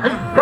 அவர்கள்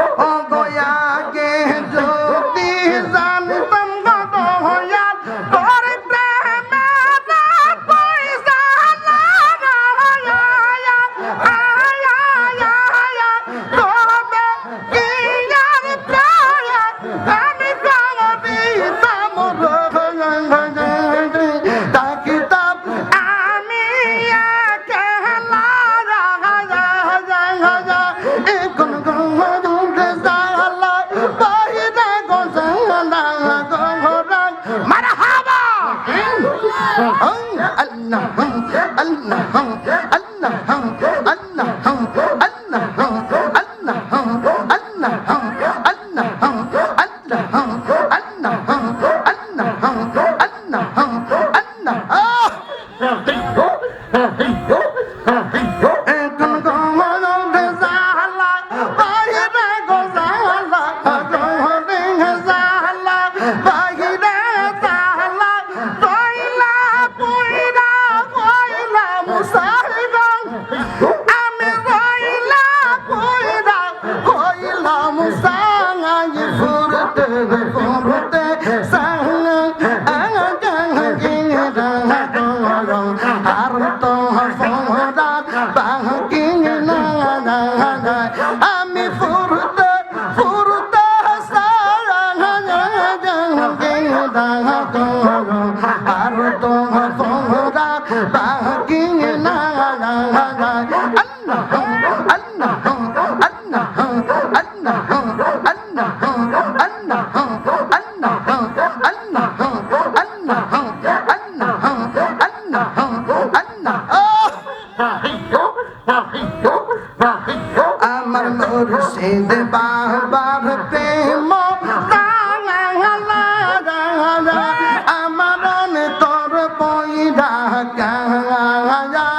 Bang, bang, bang, কা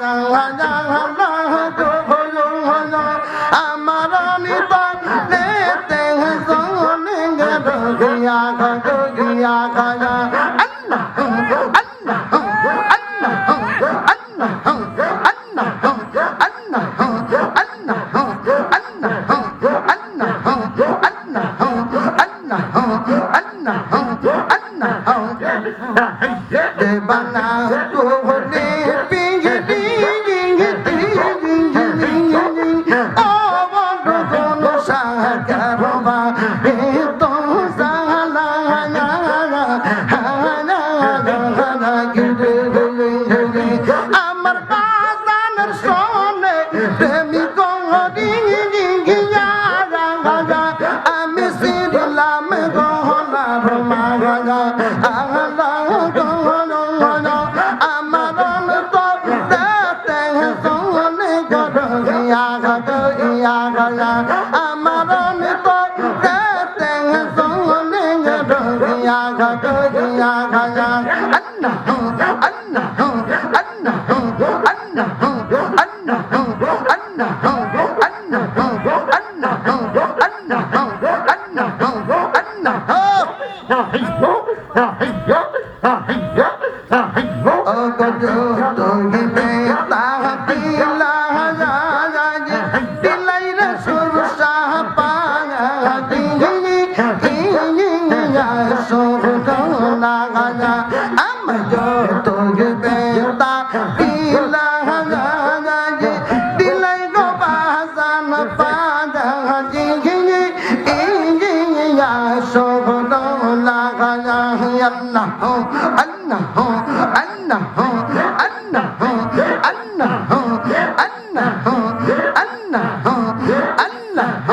না না Oh, God.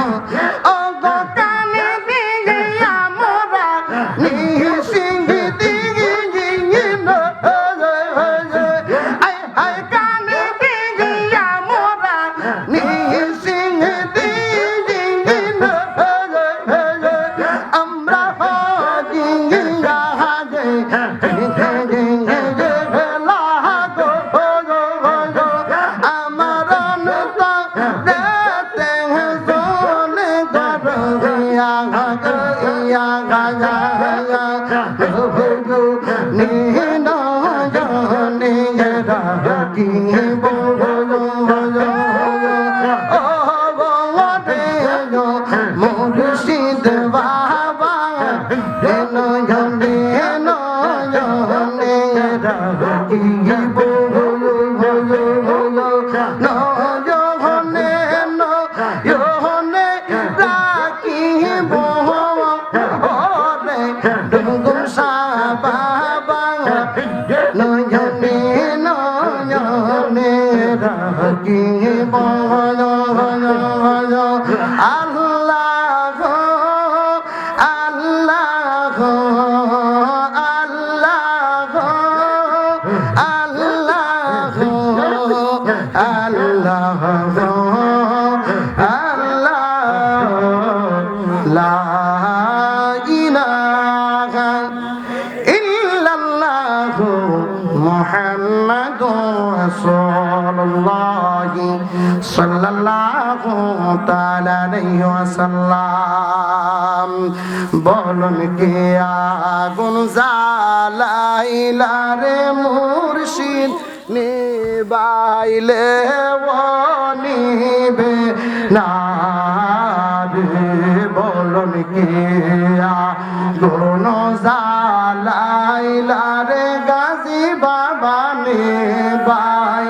Yeah. আল্লাহ আল্লাহ মোহাম্মদ রসুল্লাহ সাল্লাল্লাহু তাআলা আলাইহি ওয়াসাল্লাম বলুন কে আগুন জ্বালাইলা রে মুর্শিদ বাইলে নিবে না বলন কিয়া গুণ জালাইলা রে গাজী বাবা নে বাই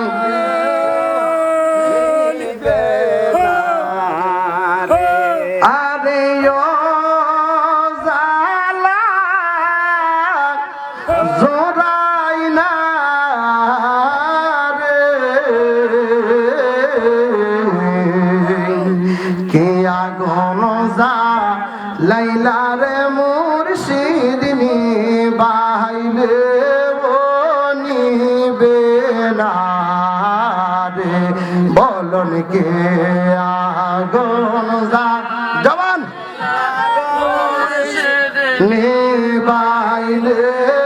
চাইলে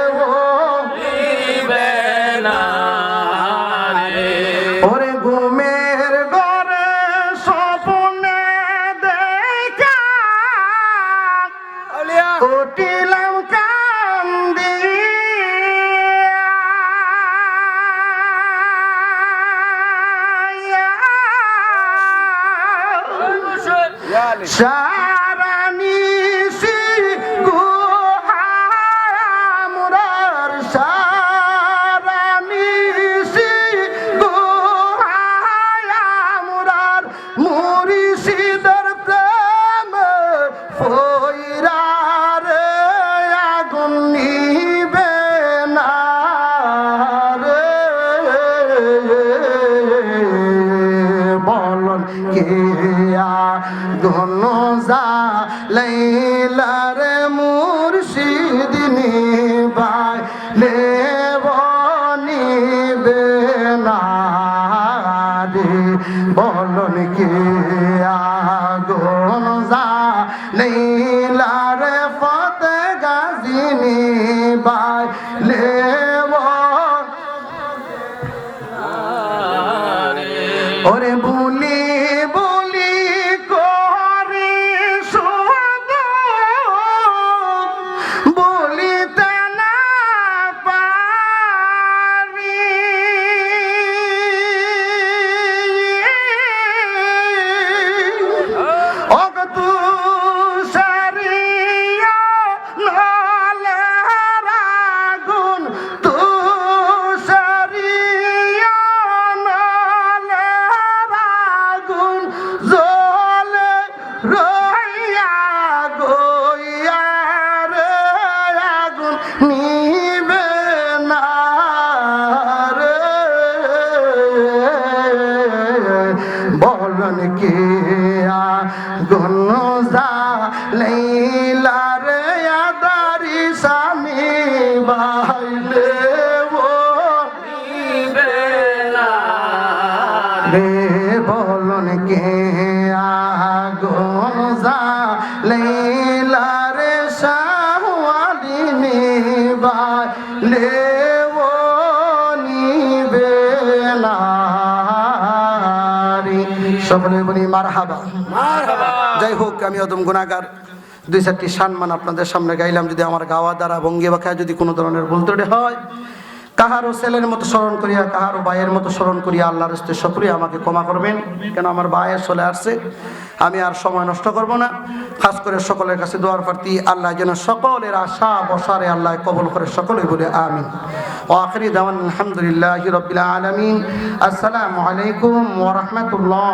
বলন কে গণ মার হাবা যাই হোক আমি অদম গুণাগার। দুই চারটি সম্মান আপনাদের সামনে গাইলাম যদি আমার গাওয়া দ্বারা ভঙ্গি বাখায় যদি কোনো ধরনের ভুল ত্রুটি হয় কাহারও ছেলের মতো স্মরণ করিয়া কাহারও ভাইয়ের মতো স্মরণ করিয়া আল্লাহর হস্তে সকলে আমাকে ক্ষমা করবেন। কেন আমার ভাইয়ের চলে আসছে আমি আর সময় নষ্ট করব না। খাস করে সকলের কাছে দোয়ার প্রার্থী আল্লাহ যেন সকলের আশা বসারে আল্লাহ কবল করে সকলে বলে আমি আমিন ওয়াকরি দাওয়ান আলহামদুলিল্লাহ রবিল আলমিন। আসসালামু আলাইকুম ওরহমতুল্লাহ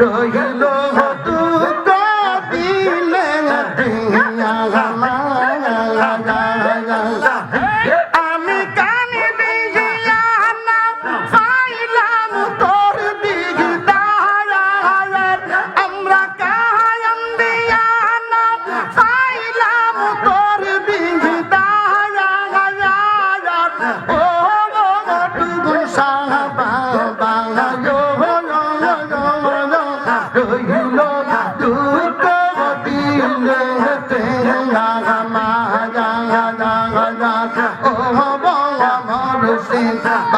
রহিল Krishna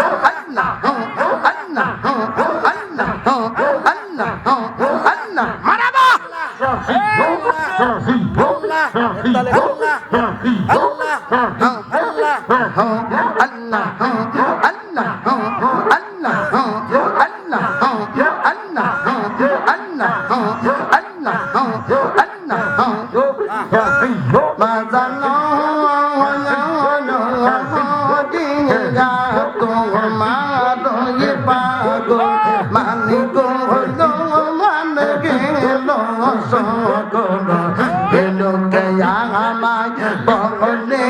লোকে আমায় বলে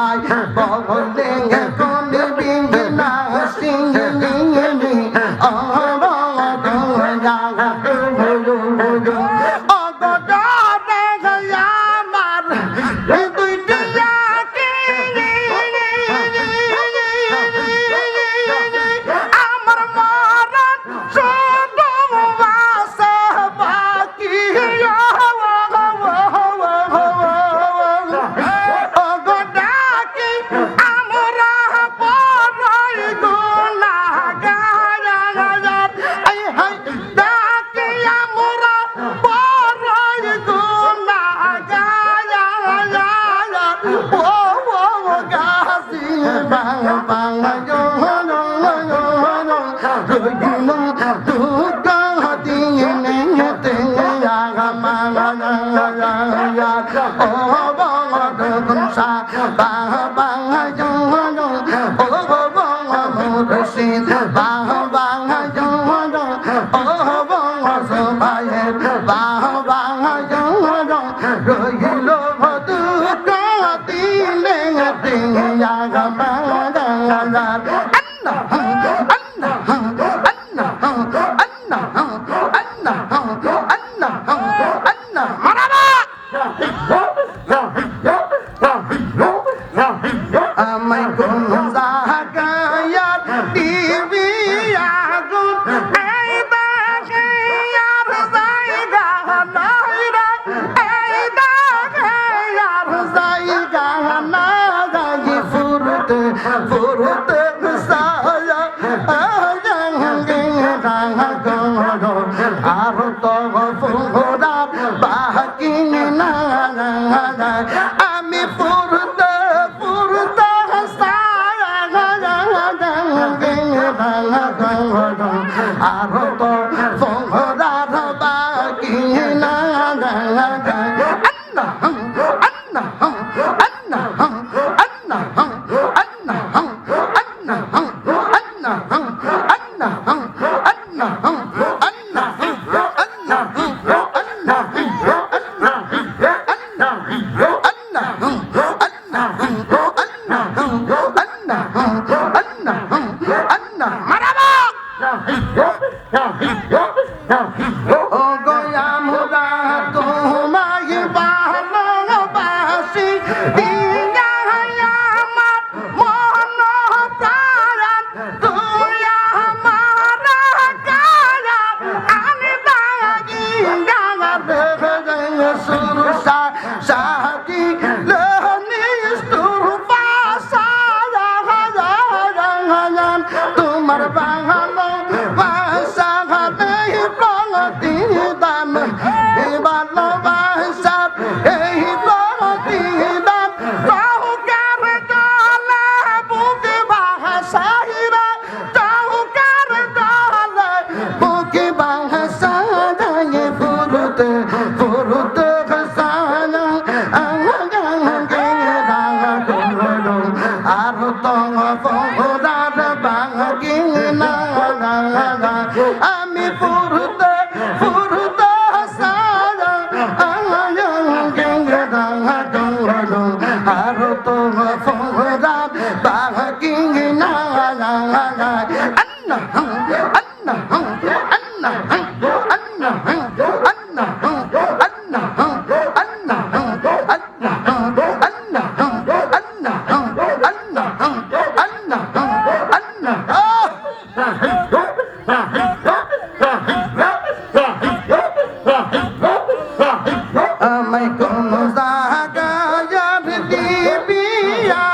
my bubbling 我我我高兴，棒棒。കേട്ടോ কহরার বাগিনা। dia.